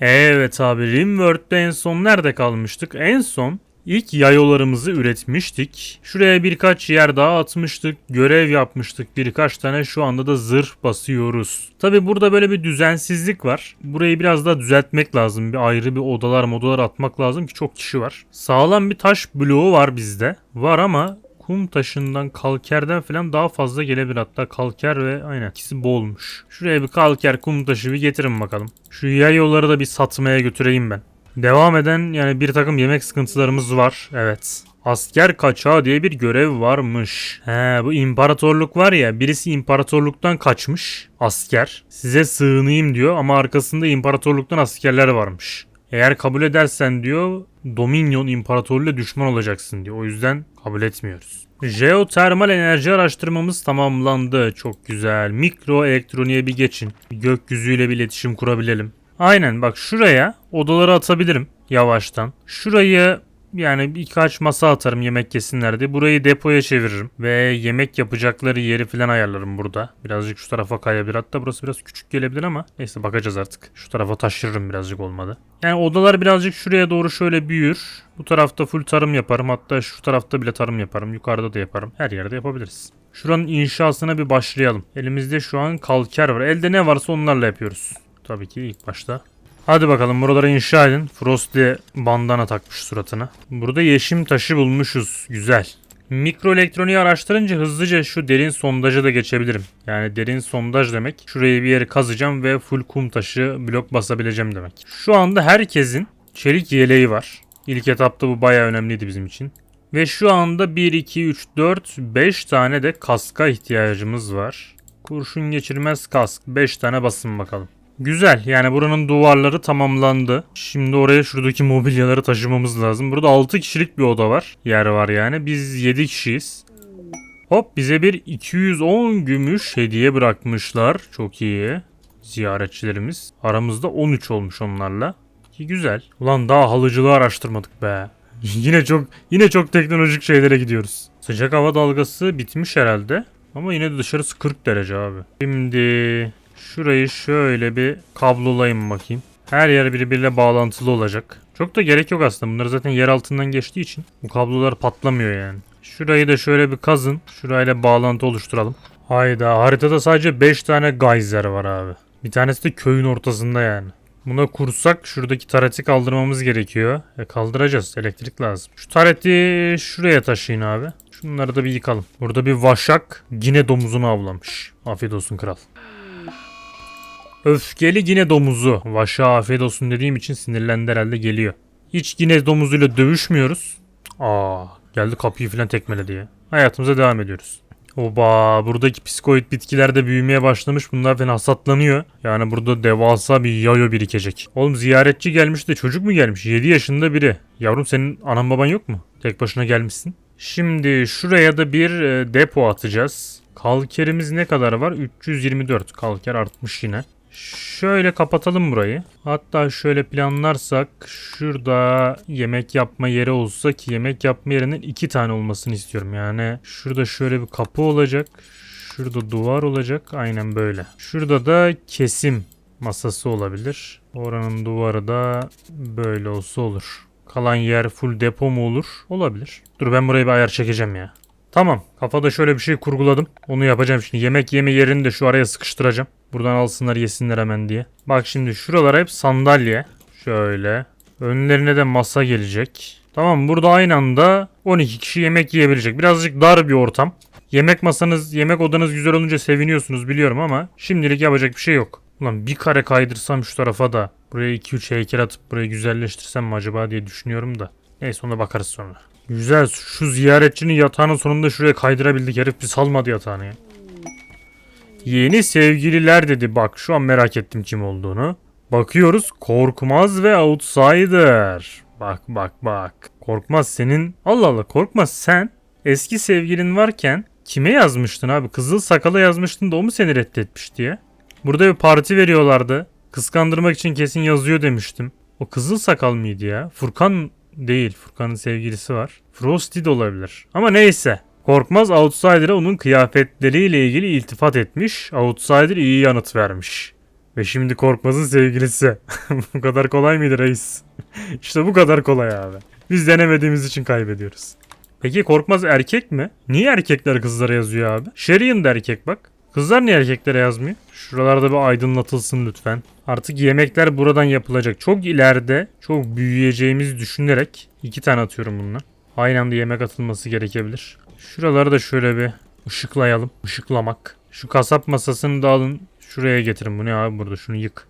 Evet abi Rimworld'de en son nerede kalmıştık? En son ilk yayolarımızı üretmiştik. Şuraya birkaç yer daha atmıştık. Görev yapmıştık birkaç tane. Şu anda da zırh basıyoruz. Tabi burada böyle bir düzensizlik var. Burayı biraz daha düzeltmek lazım. Bir ayrı bir odalar modalar atmak lazım ki çok kişi var. Sağlam bir taş bloğu var bizde. Var ama kum taşından, kalkerden falan daha fazla gelebilir. Hatta kalker ve aynen ikisi bolmuş. Şuraya bir kalker kum taşı bir getirin bakalım. Şu yayoları da bir satmaya götüreyim ben. Devam eden yani bir takım yemek sıkıntılarımız var. Evet. Asker kaçağı diye bir görev varmış. He bu imparatorluk var ya birisi imparatorluktan kaçmış asker. Size sığınayım diyor ama arkasında imparatorluktan askerler varmış. Eğer kabul edersen diyor Dominion İmparatorluğu'yla düşman olacaksın diyor. O yüzden kabul etmiyoruz. Jeotermal enerji araştırmamız tamamlandı. Çok güzel. Mikro elektroniğe bir geçin. Gökyüzüyle bir iletişim kurabilelim. Aynen bak şuraya odaları atabilirim yavaştan. Şurayı yani birkaç masa atarım yemek yesinler diye. Burayı depoya çeviririm. Ve yemek yapacakları yeri falan ayarlarım burada. Birazcık şu tarafa kayabilir. Hatta burası biraz küçük gelebilir ama neyse bakacağız artık. Şu tarafa taşırırım birazcık olmadı. Yani odalar birazcık şuraya doğru şöyle büyür. Bu tarafta full tarım yaparım. Hatta şu tarafta bile tarım yaparım. Yukarıda da yaparım. Her yerde yapabiliriz. Şuranın inşasına bir başlayalım. Elimizde şu an kalker var. Elde ne varsa onlarla yapıyoruz. Tabii ki ilk başta Hadi bakalım buraları inşa edin. Frosty bandana takmış suratına. Burada yeşim taşı bulmuşuz. Güzel. Mikro elektroniği araştırınca hızlıca şu derin sondajı da geçebilirim. Yani derin sondaj demek. Şurayı bir yere kazacağım ve full kum taşı blok basabileceğim demek. Şu anda herkesin çelik yeleği var. İlk etapta bu bayağı önemliydi bizim için. Ve şu anda 1, 2, 3, 4, 5 tane de kaska ihtiyacımız var. Kurşun geçirmez kask. 5 tane basın bakalım. Güzel yani buranın duvarları tamamlandı. Şimdi oraya şuradaki mobilyaları taşımamız lazım. Burada 6 kişilik bir oda var. Yer var yani. Biz 7 kişiyiz. Hop bize bir 210 gümüş hediye bırakmışlar. Çok iyi. Ziyaretçilerimiz. Aramızda 13 olmuş onlarla. Ki güzel. Ulan daha halıcılığı araştırmadık be. yine çok yine çok teknolojik şeylere gidiyoruz. Sıcak hava dalgası bitmiş herhalde. Ama yine de dışarısı 40 derece abi. Şimdi Şurayı şöyle bir kablolayayım bakayım. Her yer birbiriyle bağlantılı olacak. Çok da gerek yok aslında. Bunlar zaten yer altından geçtiği için bu kablolar patlamıyor yani. Şurayı da şöyle bir kazın. Şurayla bağlantı oluşturalım. Hayda haritada sadece 5 tane geyser var abi. Bir tanesi de köyün ortasında yani. Buna kursak şuradaki tareti kaldırmamız gerekiyor. E kaldıracağız. Elektrik lazım. Şu tareti şuraya taşıyın abi. Şunları da bir yıkalım. Burada bir vaşak yine domuzunu avlamış. Afiyet olsun kral. Öfkeli yine domuzu. Vaşa afiyet olsun dediğim için sinirlendi herhalde geliyor. Hiç yine domuzuyla dövüşmüyoruz. Aa geldi kapıyı falan tekmeledi ya. Hayatımıza devam ediyoruz. Oba buradaki psikoid bitkiler de büyümeye başlamış. Bunlar falan hasatlanıyor. Yani burada devasa bir yayo birikecek. Oğlum ziyaretçi gelmiş de çocuk mu gelmiş? 7 yaşında biri. Yavrum senin anan baban yok mu? Tek başına gelmişsin. Şimdi şuraya da bir e, depo atacağız. Kalkerimiz ne kadar var? 324. Kalker artmış yine. Şöyle kapatalım burayı. Hatta şöyle planlarsak şurada yemek yapma yeri olsa ki yemek yapma yerinin iki tane olmasını istiyorum. Yani şurada şöyle bir kapı olacak. Şurada duvar olacak. Aynen böyle. Şurada da kesim masası olabilir. Oranın duvarı da böyle olsa olur. Kalan yer full depo mu olur? Olabilir. Dur ben buraya bir ayar çekeceğim ya. Tamam. Kafada şöyle bir şey kurguladım. Onu yapacağım şimdi. Yemek yeme yerini de şu araya sıkıştıracağım. Buradan alsınlar yesinler hemen diye. Bak şimdi şuralara hep sandalye. Şöyle. Önlerine de masa gelecek. Tamam burada aynı anda 12 kişi yemek yiyebilecek. Birazcık dar bir ortam. Yemek masanız, yemek odanız güzel olunca seviniyorsunuz biliyorum ama şimdilik yapacak bir şey yok. Ulan bir kare kaydırsam şu tarafa da buraya 2-3 heykel atıp burayı güzelleştirsem mi acaba diye düşünüyorum da. Neyse ona bakarız sonra. Güzel şu ziyaretçinin yatağının sonunda şuraya kaydırabildik. Herif bir salmadı yatağını ya. Yeni sevgililer dedi bak şu an merak ettim kim olduğunu. Bakıyoruz Korkmaz ve Outsider. Bak bak bak. Korkmaz senin Allah Allah Korkmaz sen eski sevgilin varken kime yazmıştın abi? Kızıl sakala yazmıştın da o mu seni reddetmiş diye. Burada bir parti veriyorlardı. Kıskandırmak için kesin yazıyor demiştim. O kızıl sakal mıydı ya? Furkan değil. Furkan'ın sevgilisi var. Frosty de olabilir. Ama neyse. Korkmaz Outsider'a onun kıyafetleriyle ilgili iltifat etmiş. Outsider iyi yanıt vermiş. Ve şimdi Korkmaz'ın sevgilisi. bu kadar kolay mıydı reis? işte bu kadar kolay abi. Biz denemediğimiz için kaybediyoruz. Peki Korkmaz erkek mi? Niye erkekler kızlara yazıyor abi? Sherian da erkek bak. Kızlar niye erkeklere yazmıyor? Şuralarda bir aydınlatılsın lütfen. Artık yemekler buradan yapılacak. Çok ileride çok büyüyeceğimizi düşünerek iki tane atıyorum bununla. Aynı anda yemek atılması gerekebilir. Şuraları da şöyle bir ışıklayalım. Işıklamak. Şu kasap masasını da alın. Şuraya getirin. Bu ne abi burada? Şunu yık.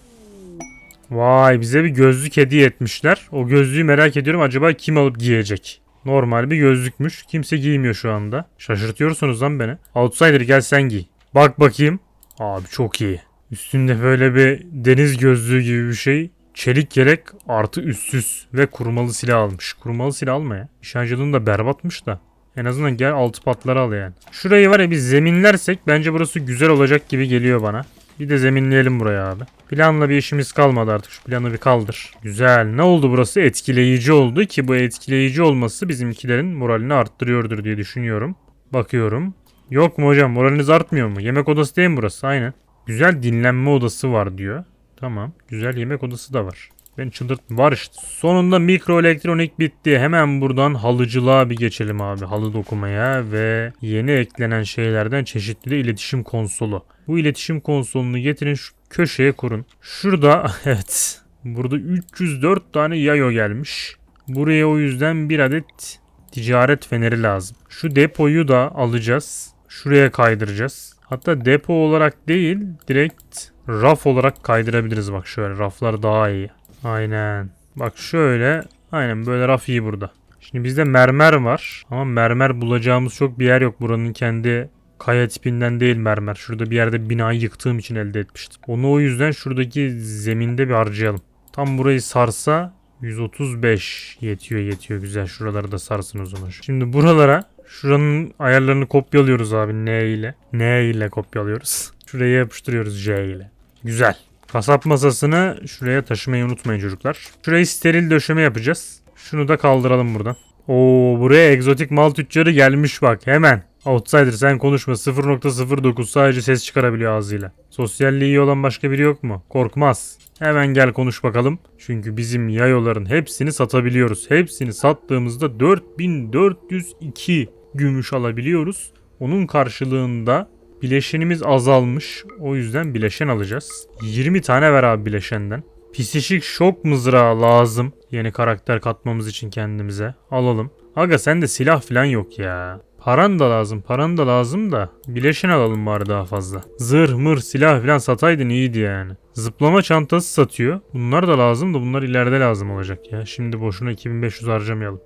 Vay bize bir gözlük hediye etmişler. O gözlüğü merak ediyorum. Acaba kim alıp giyecek? Normal bir gözlükmüş. Kimse giymiyor şu anda. Şaşırtıyorsunuz lan beni. Outsider gel sen giy. Bak bakayım. Abi çok iyi. Üstünde böyle bir deniz gözlüğü gibi bir şey. Çelik yelek artı üstsüz ve kurmalı silah almış. Kurmalı silah alma ya. Nişancılığın da berbatmış da. En azından gel altı patları al yani. Şurayı var ya biz zeminlersek bence burası güzel olacak gibi geliyor bana. Bir de zeminleyelim buraya abi. Planla bir işimiz kalmadı artık. Şu planı bir kaldır. Güzel. Ne oldu burası? Etkileyici oldu ki bu etkileyici olması bizimkilerin moralini arttırıyordur diye düşünüyorum. Bakıyorum. Yok mu hocam moraliniz artmıyor mu? Yemek odası değil mi burası? Aynen. Güzel dinlenme odası var diyor. Tamam. Güzel yemek odası da var. Ben çıldırt var işte. Sonunda mikroelektronik bitti. Hemen buradan halıcılığa bir geçelim abi. Halı dokumaya ve yeni eklenen şeylerden çeşitli de iletişim konsolu. Bu iletişim konsolunu getirin şu köşeye kurun. Şurada evet. Burada 304 tane yayo gelmiş. Buraya o yüzden bir adet ticaret feneri lazım. Şu depoyu da alacağız. Şuraya kaydıracağız. Hatta depo olarak değil direkt raf olarak kaydırabiliriz bak şöyle raflar daha iyi. Aynen. Bak şöyle aynen böyle raf iyi burada. Şimdi bizde mermer var ama mermer bulacağımız çok bir yer yok. Buranın kendi kaya tipinden değil mermer. Şurada bir yerde binayı yıktığım için elde etmiştim. Onu o yüzden şuradaki zeminde bir harcayalım. Tam burayı sarsa 135 yetiyor yetiyor güzel. Şuraları da sarsın o zaman. Şimdi buralara şuranın ayarlarını kopyalıyoruz abi N ile. N ile kopyalıyoruz. Şuraya yapıştırıyoruz J ile. Güzel. Kasap masasını şuraya taşımayı unutmayın çocuklar. Şurayı steril döşeme yapacağız. Şunu da kaldıralım buradan. Oo buraya egzotik mal tüccarı gelmiş bak hemen. Outsider sen konuşma 0.09 sadece ses çıkarabiliyor ağzıyla. Sosyalliği iyi olan başka biri yok mu? Korkmaz. Hemen gel konuş bakalım. Çünkü bizim yayoların hepsini satabiliyoruz. Hepsini sattığımızda 4402 gümüş alabiliyoruz. Onun karşılığında bileşenimiz azalmış. O yüzden bileşen alacağız. 20 tane ver abi bileşenden. Pisişik şok mızrağı lazım. Yeni karakter katmamız için kendimize. Alalım. Aga sende silah falan yok ya. Paran da lazım, paran da lazım da bileşen alalım bari daha fazla. Zırh, mır, silah falan sataydın iyiydi yani. Zıplama çantası satıyor. Bunlar da lazım da bunlar ileride lazım olacak ya. Şimdi boşuna 2500 harcamayalım.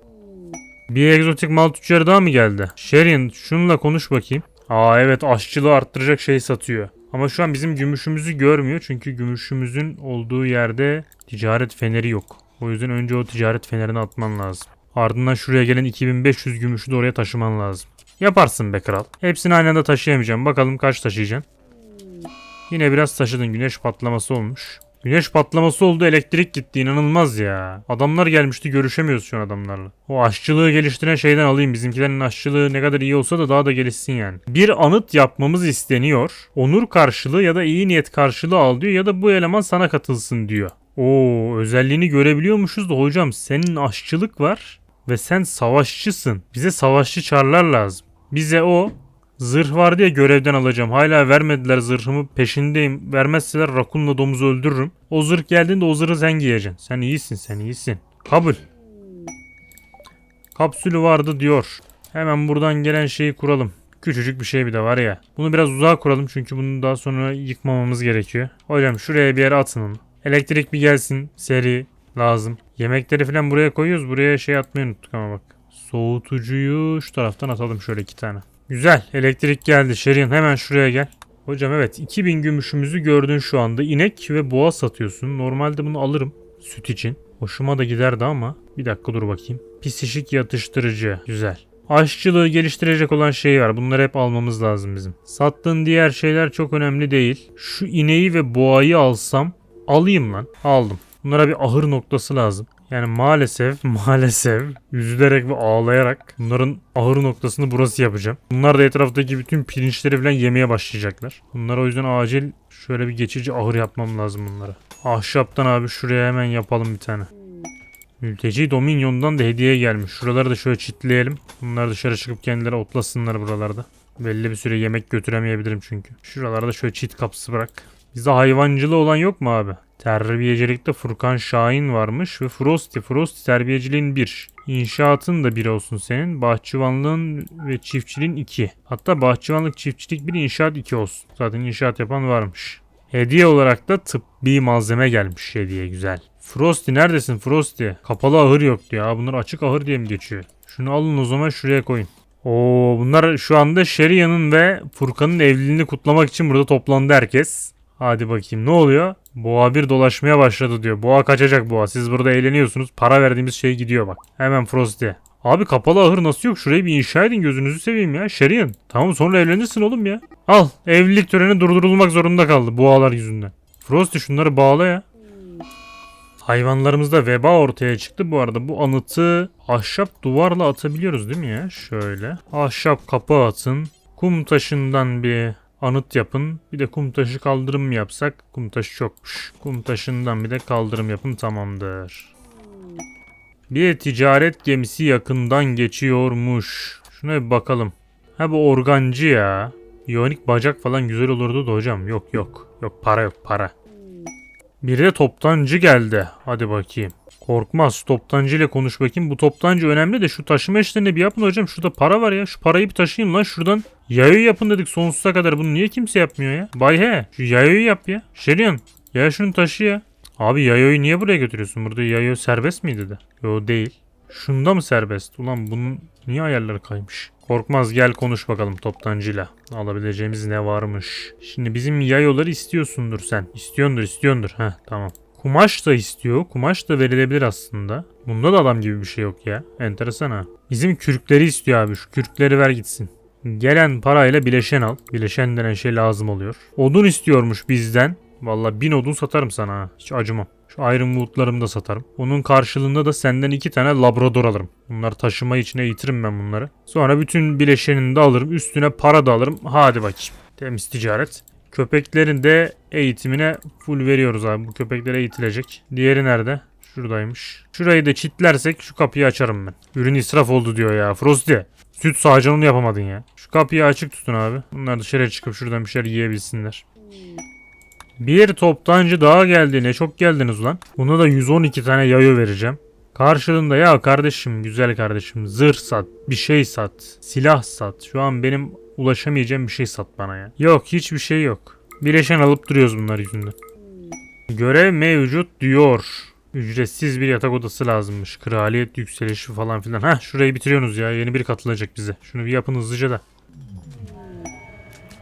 Bir egzotik mal tüccarı daha mı geldi? Sherian şununla konuş bakayım. Aa evet aşçılığı arttıracak şey satıyor. Ama şu an bizim gümüşümüzü görmüyor. Çünkü gümüşümüzün olduğu yerde ticaret feneri yok. O yüzden önce o ticaret fenerini atman lazım. Ardından şuraya gelen 2500 gümüşü de oraya taşıman lazım. Yaparsın be kral. Hepsini aynı anda taşıyamayacağım. Bakalım kaç taşıyacaksın. Yine biraz taşıdın. Güneş patlaması olmuş. Güneş patlaması oldu elektrik gitti inanılmaz ya. Adamlar gelmişti görüşemiyoruz şu an adamlarla. O aşçılığı geliştiren şeyden alayım. Bizimkilerin aşçılığı ne kadar iyi olsa da daha da gelişsin yani. Bir anıt yapmamız isteniyor. Onur karşılığı ya da iyi niyet karşılığı al diyor ya da bu eleman sana katılsın diyor. Oo özelliğini görebiliyormuşuz da hocam senin aşçılık var ve sen savaşçısın. Bize savaşçı çarlar lazım. Bize o Zırh var diye görevden alacağım. Hala vermediler zırhımı. Peşindeyim. Vermezseler rakunla domuzu öldürürüm. O zırh geldiğinde o zırhı sen giyeceksin. Sen iyisin sen iyisin. Kabul. Kapsülü vardı diyor. Hemen buradan gelen şeyi kuralım. Küçücük bir şey bir de var ya. Bunu biraz uzağa kuralım çünkü bunu daha sonra yıkmamamız gerekiyor. Hocam şuraya bir yere atın onu. Elektrik bir gelsin. Seri lazım. Yemekleri falan buraya koyuyoruz. Buraya şey atmayı unuttuk ama bak. Soğutucuyu şu taraftan atalım şöyle iki tane. Güzel. Elektrik geldi. Şerin hemen şuraya gel. Hocam evet 2000 gümüşümüzü gördün şu anda. İnek ve boğa satıyorsun. Normalde bunu alırım süt için. Hoşuma da giderdi ama bir dakika dur bakayım. Pisişik yatıştırıcı. Güzel. Aşçılığı geliştirecek olan şey var. Bunları hep almamız lazım bizim. Sattığın diğer şeyler çok önemli değil. Şu ineği ve boğayı alsam alayım lan. Aldım. Bunlara bir ahır noktası lazım. Yani maalesef maalesef üzülerek ve ağlayarak bunların ahır noktasını burası yapacağım. Bunlar da etraftaki bütün pirinçleri falan yemeye başlayacaklar. Bunlara o yüzden acil Şöyle bir geçici ahır yapmam lazım bunlara. Ahşaptan abi şuraya hemen yapalım bir tane. Mülteci Dominion'dan da hediye gelmiş. Şuraları da şöyle çitleyelim. Bunlar dışarı çıkıp kendileri otlasınlar buralarda. Belli bir süre yemek götüremeyebilirim çünkü. Şuralarda şöyle çit kapısı bırak. Bizde hayvancılığı olan yok mu abi? Terbiyecilikte Furkan Şahin varmış ve Frosty. Frosty terbiyeciliğin 1. İnşaatın da 1 olsun senin. Bahçıvanlığın ve çiftçiliğin 2. Hatta bahçıvanlık çiftçilik 1 inşaat 2 olsun. Zaten inşaat yapan varmış. Hediye olarak da tıbbi malzeme gelmiş hediye güzel. Frosty neredesin Frosty? Kapalı ahır yoktu ya. Bunlar açık ahır diye mi geçiyor? Şunu alın o zaman şuraya koyun. Oo bunlar şu anda Sherian'ın ve Furkan'ın evliliğini kutlamak için burada toplandı herkes. Hadi bakayım ne oluyor? Boğa bir dolaşmaya başladı diyor. Boğa kaçacak boğa. Siz burada eğleniyorsunuz. Para verdiğimiz şey gidiyor bak. Hemen Frosty. Abi kapalı ahır nasıl yok? Şurayı bir inşa edin gözünüzü seveyim ya. Sherian. Tamam sonra evlenirsin oğlum ya. Al. Evlilik töreni durdurulmak zorunda kaldı boğalar yüzünden. Frosty şunları bağla ya. Hayvanlarımızda veba ortaya çıktı. Bu arada bu anıtı ahşap duvarla atabiliyoruz değil mi ya? Şöyle. Ahşap kapı atın. Kum taşından bir anıt yapın. Bir de kum taşı kaldırım yapsak. Kum taşı çokmuş. Kum taşından bir de kaldırım yapın tamamdır. Bir ticaret gemisi yakından geçiyormuş. Şuna bir bakalım. Ha bu organcı ya. Yonik bacak falan güzel olurdu da hocam. Yok yok. Yok para yok para. Bir de toptancı geldi. Hadi bakayım. Korkmaz. Toptancı ile konuş bakayım. Bu toptancı önemli de şu taşıma işlerini bir yapın hocam. Şurada para var ya. Şu parayı bir taşıyayım lan şuradan. Yayo yapın dedik sonsuza kadar. Bunu niye kimse yapmıyor ya? Bay he. Şu yayoyu yap ya. Şerian. Ya şunu taşı ya. Abi yayoyu niye buraya götürüyorsun? Burada yayo serbest miydi de? Yo değil. Şunda mı serbest? Ulan bunun niye ayarları kaymış? Korkmaz gel konuş bakalım toptancıyla. Alabileceğimiz ne varmış? Şimdi bizim yayoları istiyorsundur sen. İstiyordur istiyordur. Heh tamam. Kumaş da istiyor. Kumaş da verilebilir aslında. Bunda da adam gibi bir şey yok ya. Enteresan ha. Bizim kürkleri istiyor abi. Şu kürkleri ver gitsin. Gelen parayla bileşen al. Bileşen denen şey lazım oluyor. Odun istiyormuş bizden. Valla bin odun satarım sana. Hiç acımam. Şu Iron da satarım. Onun karşılığında da senden iki tane Labrador alırım. Bunları taşıma içine eğitirim ben bunları. Sonra bütün bileşenini de alırım. Üstüne para da alırım. Hadi bakayım. Temiz ticaret. Köpeklerin de eğitimine full veriyoruz abi. Bu köpekler eğitilecek. Diğeri nerede? Şuradaymış. Şurayı da çitlersek şu kapıyı açarım ben. Ürün israf oldu diyor ya. Frosty. Süt onu yapamadın ya. Şu kapıyı açık tutun abi. Bunlar dışarıya çıkıp şuradan bir şeyler yiyebilsinler. Bir toptancı daha geldi. Ne çok geldiniz ulan. Buna da 112 tane yayo vereceğim. Karşılığında ya kardeşim güzel kardeşim zırh sat bir şey sat silah sat şu an benim ulaşamayacağım bir şey sat bana ya. Yok hiçbir şey yok. Bileşen alıp duruyoruz bunlar yüzünden. Görev mevcut diyor. Ücretsiz bir yatak odası lazımmış. Kraliyet yükselişi falan filan. Heh şurayı bitiriyorsunuz ya. Yeni biri katılacak bize. Şunu bir yapın hızlıca da.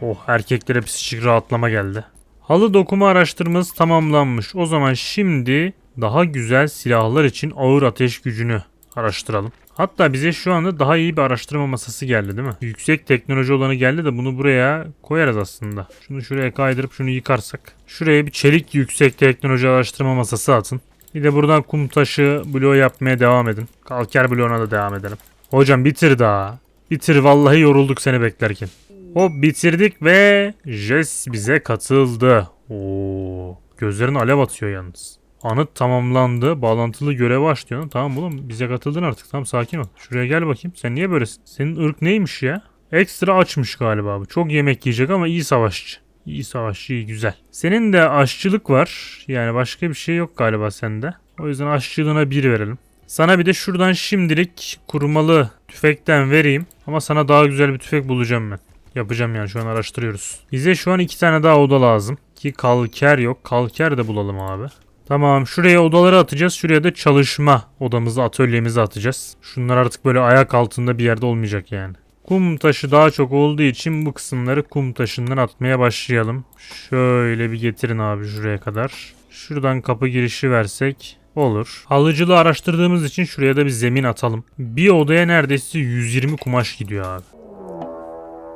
Oh erkeklere psikik rahatlama geldi. Halı dokuma araştırması tamamlanmış. O zaman şimdi daha güzel silahlar için ağır ateş gücünü araştıralım. Hatta bize şu anda daha iyi bir araştırma masası geldi değil mi? Yüksek teknoloji olanı geldi de bunu buraya koyarız aslında. Şunu şuraya kaydırıp şunu yıkarsak. Şuraya bir çelik yüksek teknoloji araştırma masası atın. Bir de buradan kum taşı bloğu yapmaya devam edin. Kalker bloğuna da devam edelim. Hocam bitir daha. Bitir vallahi yorulduk seni beklerken. Hop bitirdik ve Jess bize katıldı. Oo, gözlerin alev atıyor yalnız. Anıt tamamlandı. Bağlantılı görev aç diyor. Tamam oğlum bize katıldın artık. Tamam sakin ol. Şuraya gel bakayım. Sen niye böylesin? Senin ırk neymiş ya? Ekstra açmış galiba bu. Çok yemek yiyecek ama iyi savaşçı. İyi savaşçı iyi güzel. Senin de aşçılık var. Yani başka bir şey yok galiba sende. O yüzden aşçılığına bir verelim. Sana bir de şuradan şimdilik kurmalı tüfekten vereyim. Ama sana daha güzel bir tüfek bulacağım ben. Yapacağım yani şu an araştırıyoruz. Bize şu an iki tane daha oda lazım. Ki kalker yok. Kalker de bulalım abi. Tamam şuraya odaları atacağız. Şuraya da çalışma odamızı atölyemizi atacağız. Şunlar artık böyle ayak altında bir yerde olmayacak yani. Kum taşı daha çok olduğu için bu kısımları kum taşından atmaya başlayalım. Şöyle bir getirin abi şuraya kadar. Şuradan kapı girişi versek olur. Halıcılığı araştırdığımız için şuraya da bir zemin atalım. Bir odaya neredeyse 120 kumaş gidiyor abi.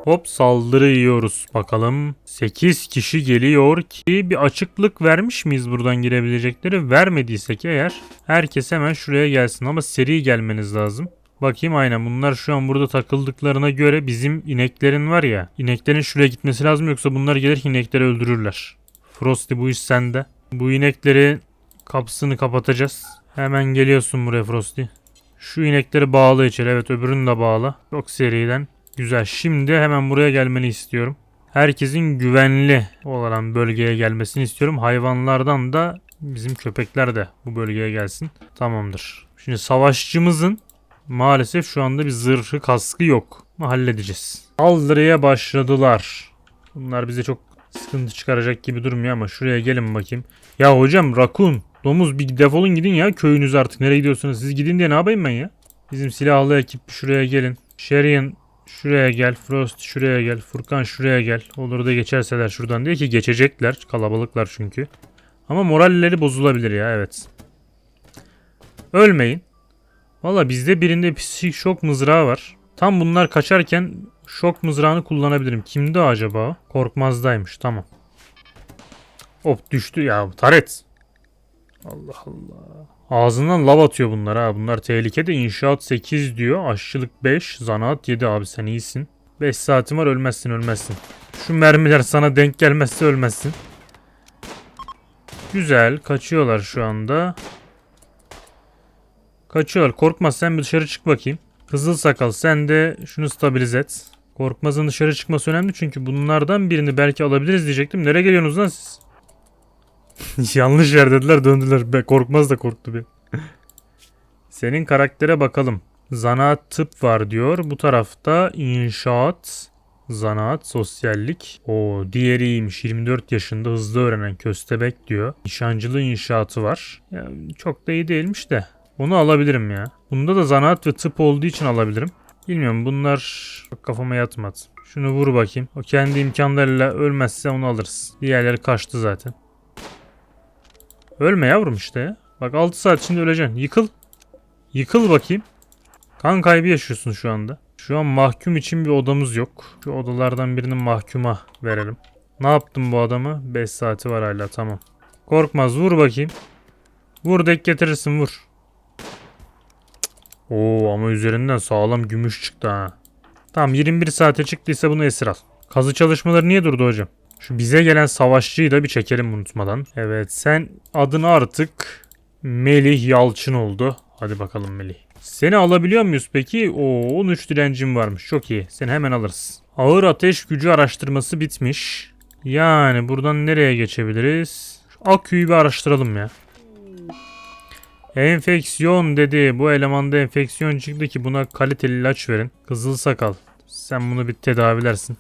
Hop saldırı yiyoruz bakalım. 8 kişi geliyor ki bir açıklık vermiş miyiz buradan girebilecekleri? Vermediysek eğer herkes hemen şuraya gelsin ama seri gelmeniz lazım. Bakayım aynen bunlar şu an burada takıldıklarına göre bizim ineklerin var ya ineklerin şuraya gitmesi lazım yoksa bunlar gelir inekleri öldürürler. Frosty bu iş sende. Bu inekleri kapısını kapatacağız. Hemen geliyorsun buraya Frosty. Şu inekleri bağla içeri. Evet öbürünü de bağla. Çok seriden. Güzel. Şimdi hemen buraya gelmeni istiyorum. Herkesin güvenli olan bölgeye gelmesini istiyorum. Hayvanlardan da bizim köpekler de bu bölgeye gelsin. Tamamdır. Şimdi savaşçımızın maalesef şu anda bir zırhı kaskı yok. Halledeceğiz. Saldırıya başladılar. Bunlar bize çok sıkıntı çıkaracak gibi durmuyor ama şuraya gelin bakayım. Ya hocam rakun, domuz bir defolun gidin ya köyünüz artık. Nereye gidiyorsunuz? Siz gidin diye ne yapayım ben ya? Bizim silahlı ekip şuraya gelin. Sherian şuraya gel. Frost şuraya gel. Furkan şuraya gel. Olur da geçerseler şuradan diye ki geçecekler. Kalabalıklar çünkü. Ama moralleri bozulabilir ya evet. Ölmeyin. Valla bizde birinde psik şok mızrağı var. Tam bunlar kaçarken şok mızrağını kullanabilirim. Kimdi o acaba? Korkmazdaymış tamam. Hop düştü ya taret. Allah Allah. Ağzından lav atıyor bunlar ha. Bunlar tehlikede. İnşaat 8 diyor. Aşçılık 5. Zanaat 7 abi sen iyisin. 5 saatin var ölmezsin ölmezsin. Şu mermiler sana denk gelmezse ölmezsin. Güzel. Kaçıyorlar şu anda. Kaçıyorlar. Korkmaz sen bir dışarı çık bakayım. Kızıl sakal sen de şunu stabilize et. Korkmaz'ın dışarı çıkması önemli çünkü bunlardan birini belki alabiliriz diyecektim. Nereye geliyorsunuz lan siz? Yanlış yer dediler döndüler. Be, korkmaz da korktu bir. Senin karaktere bakalım. Zanaat tıp var diyor. Bu tarafta inşaat, zanaat, sosyallik. O diğeri iyiymiş. 24 yaşında hızlı öğrenen köstebek diyor. Nişancılığı inşaatı var. Ya, çok da iyi değilmiş de. Onu alabilirim ya. Bunda da zanaat ve tıp olduğu için alabilirim. Bilmiyorum bunlar kafama yatmadı. Şunu vur bakayım. O kendi imkanlarıyla ölmezse onu alırız. Diğerleri kaçtı zaten. Ölme yavrum işte. Bak 6 saat içinde öleceksin. Yıkıl. Yıkıl bakayım. Kan kaybı yaşıyorsun şu anda. Şu an mahkum için bir odamız yok. Şu odalardan birini mahkuma verelim. Ne yaptın bu adamı? 5 saati var hala tamam. Korkmaz vur bakayım. Vur dek getirirsin vur. Oo ama üzerinden sağlam gümüş çıktı ha. Tamam 21 saate çıktıysa bunu esir al. Kazı çalışmaları niye durdu hocam? Şu bize gelen savaşçıyı da bir çekelim unutmadan. Evet sen adını artık Melih Yalçın oldu. Hadi bakalım Melih. Seni alabiliyor muyuz peki? Oo 13 direncim varmış. Çok iyi. Seni hemen alırız. Ağır ateş gücü araştırması bitmiş. Yani buradan nereye geçebiliriz? Akü'yü bir araştıralım ya. Enfeksiyon dedi. Bu elemanda enfeksiyon çıktı ki buna kaliteli ilaç verin. Kızıl sakal. Sen bunu bir tedavilersin.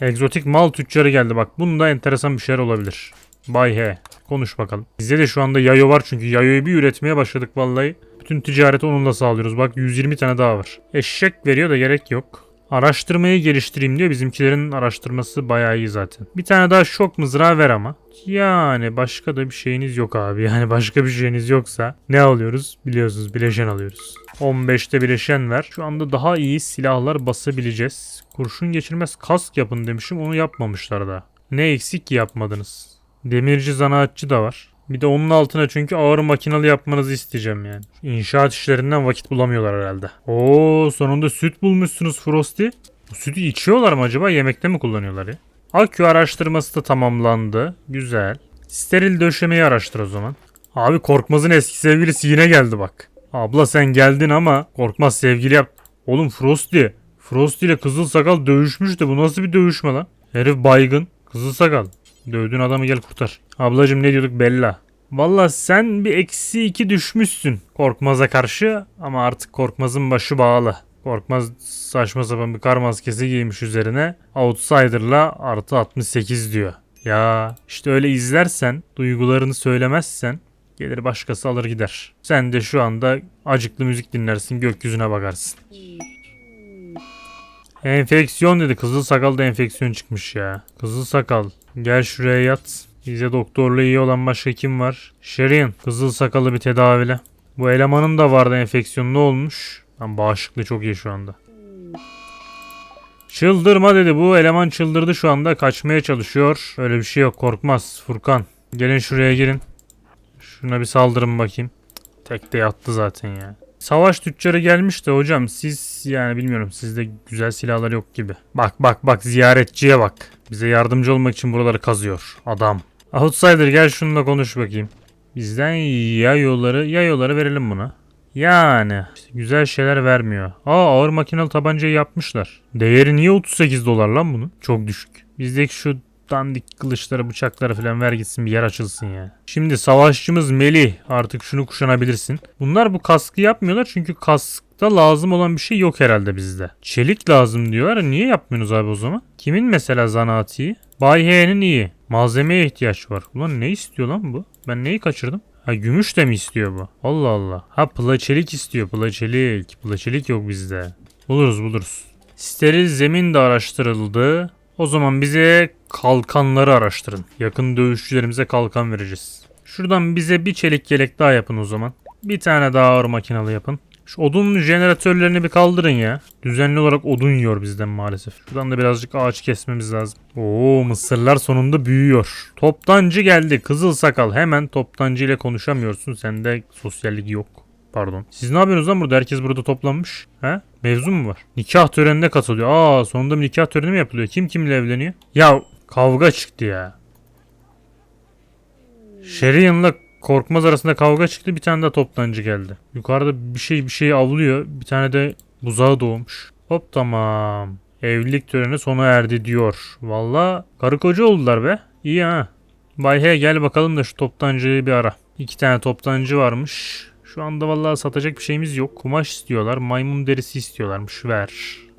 Egzotik mal tüccarı geldi bak. Bunda enteresan bir şeyler olabilir. Bay H. Konuş bakalım. Bizde de şu anda yayo var çünkü yayoyu bir üretmeye başladık vallahi. Bütün ticareti onunla sağlıyoruz. Bak 120 tane daha var. Eşek veriyor da gerek yok. Araştırmayı geliştireyim diyor. Bizimkilerin araştırması bayağı iyi zaten. Bir tane daha şok mızrağı ver ama. Yani başka da bir şeyiniz yok abi. Yani başka bir şeyiniz yoksa ne alıyoruz? Biliyorsunuz bileşen alıyoruz. 15'te bileşen ver. Şu anda daha iyi silahlar basabileceğiz. Kurşun geçirmez kask yapın demişim. Onu yapmamışlar da. Ne eksik yapmadınız? Demirci zanaatçı da var. Bir de onun altına çünkü ağır makinalı yapmanızı isteyeceğim yani. İnşaat işlerinden vakit bulamıyorlar herhalde. Oo sonunda süt bulmuşsunuz Frosty. Bu sütü içiyorlar mı acaba yemekte mi kullanıyorlar ya? Akü araştırması da tamamlandı. Güzel. Steril döşemeyi araştır o zaman. Abi Korkmaz'ın eski sevgilisi yine geldi bak. Abla sen geldin ama Korkmaz sevgili yap. Oğlum Frosty. Frosty ile Kızıl Sakal dövüşmüş de bu nasıl bir dövüşme lan? Herif baygın. Kızıl Sakal. Dövdüğün adamı gel kurtar. Ablacım ne diyorduk Bella. Valla sen bir eksi iki düşmüşsün Korkmaz'a karşı ama artık Korkmaz'ın başı bağlı. Korkmaz saçma sapan bir kar maskesi giymiş üzerine. Outsider'la artı 68 diyor. Ya işte öyle izlersen, duygularını söylemezsen gelir başkası alır gider. Sen de şu anda acıklı müzik dinlersin, gökyüzüne bakarsın. Enfeksiyon dedi. Kızıl sakalda enfeksiyon çıkmış ya. Kızıl sakal. Gel şuraya yat. Bize doktorluğu iyi olan başka kim var? Şerin. Kızıl sakalı bir tedavile. Bu elemanın da vardı enfeksiyon. Ne olmuş? Lan bağışıklığı çok iyi şu anda. Çıldırma dedi. Bu eleman çıldırdı şu anda. Kaçmaya çalışıyor. Öyle bir şey yok. Korkmaz. Furkan. Gelin şuraya girin. Şuna bir saldırın bakayım. Tek de yattı zaten ya. Savaş tüccarı gelmiş de hocam siz yani bilmiyorum sizde güzel silahlar yok gibi. Bak bak bak ziyaretçiye bak. Bize yardımcı olmak için buraları kazıyor adam. Outsider gel şununla konuş bakayım. Bizden yayoları yayoları verelim buna. Yani işte güzel şeyler vermiyor. Aa ağır makinalı tabancayı yapmışlar. Değeri niye 38 dolar lan bunun? Çok düşük. Bizdeki şu dandik kılıçları bıçakları falan ver gitsin bir yer açılsın ya. Şimdi savaşçımız Melih artık şunu kuşanabilirsin. Bunlar bu kaskı yapmıyorlar çünkü kaskta lazım olan bir şey yok herhalde bizde. Çelik lazım diyorlar. Niye yapmıyorsunuz abi o zaman? Kimin mesela zanaati? Bay H'nin iyi. Malzemeye ihtiyaç var. Ulan ne istiyor lan bu? Ben neyi kaçırdım? Ha gümüş de mi istiyor bu? Allah Allah. Ha plaçelik istiyor plaçelik. Plaçelik yok bizde. Buluruz buluruz. Steril zemin de araştırıldı. O zaman bize kalkanları araştırın. Yakın dövüşçülerimize kalkan vereceğiz. Şuradan bize bir çelik yelek daha yapın o zaman. Bir tane daha ağır makinalı yapın. Şu odun jeneratörlerini bir kaldırın ya. Düzenli olarak odun yiyor bizden maalesef. Şuradan da birazcık ağaç kesmemiz lazım. Oo mısırlar sonunda büyüyor. Toptancı geldi. Kızıl sakal. Hemen toptancı ile konuşamıyorsun. Sende sosyallik yok. Pardon. Siz ne yapıyorsunuz lan burada? Herkes burada toplanmış. He? Mevzu mu var? Nikah törenine katılıyor. Aa sonunda bir nikah töreni mi yapılıyor? Kim kimle evleniyor? Ya kavga çıktı ya. Sherian'la Korkmaz arasında kavga çıktı. Bir tane de toptancı geldi. Yukarıda bir şey bir şey avlıyor. Bir tane de buzağı doğmuş. Hop tamam. Evlilik töreni sona erdi diyor. Valla karı koca oldular be. İyi ha. Bay H gel bakalım da şu toptancıyı bir ara. İki tane toptancı varmış. Şu anda vallahi satacak bir şeyimiz yok. Kumaş istiyorlar. Maymun derisi istiyorlarmış. Ver.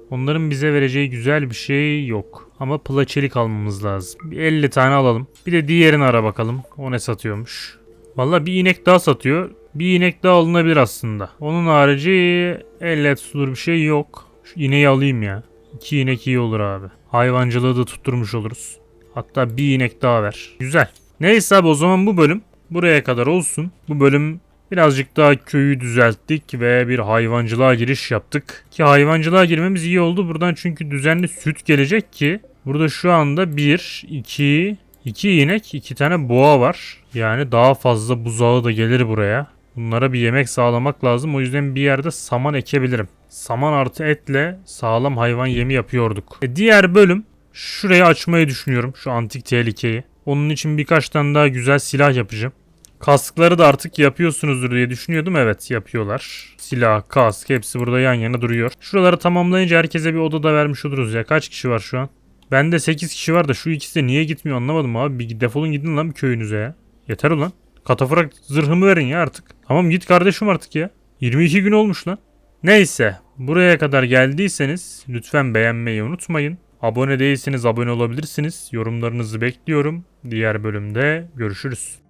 Onların bize vereceği güzel bir şey yok. Ama plaçelik almamız lazım. Bir 50 tane alalım. Bir de diğerini ara bakalım. O ne satıyormuş. Valla bir inek daha satıyor. Bir inek daha alınabilir aslında. Onun harici elle tutulur bir şey yok. Şu ineği alayım ya. İki inek iyi olur abi. Hayvancılığı da tutturmuş oluruz. Hatta bir inek daha ver. Güzel. Neyse abi o zaman bu bölüm buraya kadar olsun. Bu bölüm birazcık daha köyü düzelttik ve bir hayvancılığa giriş yaptık. Ki hayvancılığa girmemiz iyi oldu buradan çünkü düzenli süt gelecek ki burada şu anda 1, 2, 2 inek, 2 tane boğa var. Yani daha fazla buzağı da gelir buraya. Bunlara bir yemek sağlamak lazım. O yüzden bir yerde saman ekebilirim. Saman artı etle sağlam hayvan yemi yapıyorduk. E diğer bölüm şurayı açmayı düşünüyorum. Şu antik tehlikeyi. Onun için birkaç tane daha güzel silah yapacağım. Kaskları da artık yapıyorsunuzdur diye düşünüyordum. Evet yapıyorlar. Silah, kask hepsi burada yan yana duruyor. Şuraları tamamlayınca herkese bir oda da vermiş oluruz ya. Kaç kişi var şu an? Bende 8 kişi var da şu ikisi de niye gitmiyor anlamadım abi. Bir defolun gidin lan bir köyünüze ya. Yeter ulan. Katafurak zırhımı verin ya artık. Tamam git kardeşim artık ya. 22 gün olmuş lan. Neyse buraya kadar geldiyseniz lütfen beğenmeyi unutmayın. Abone değilseniz abone olabilirsiniz. Yorumlarınızı bekliyorum. Diğer bölümde görüşürüz.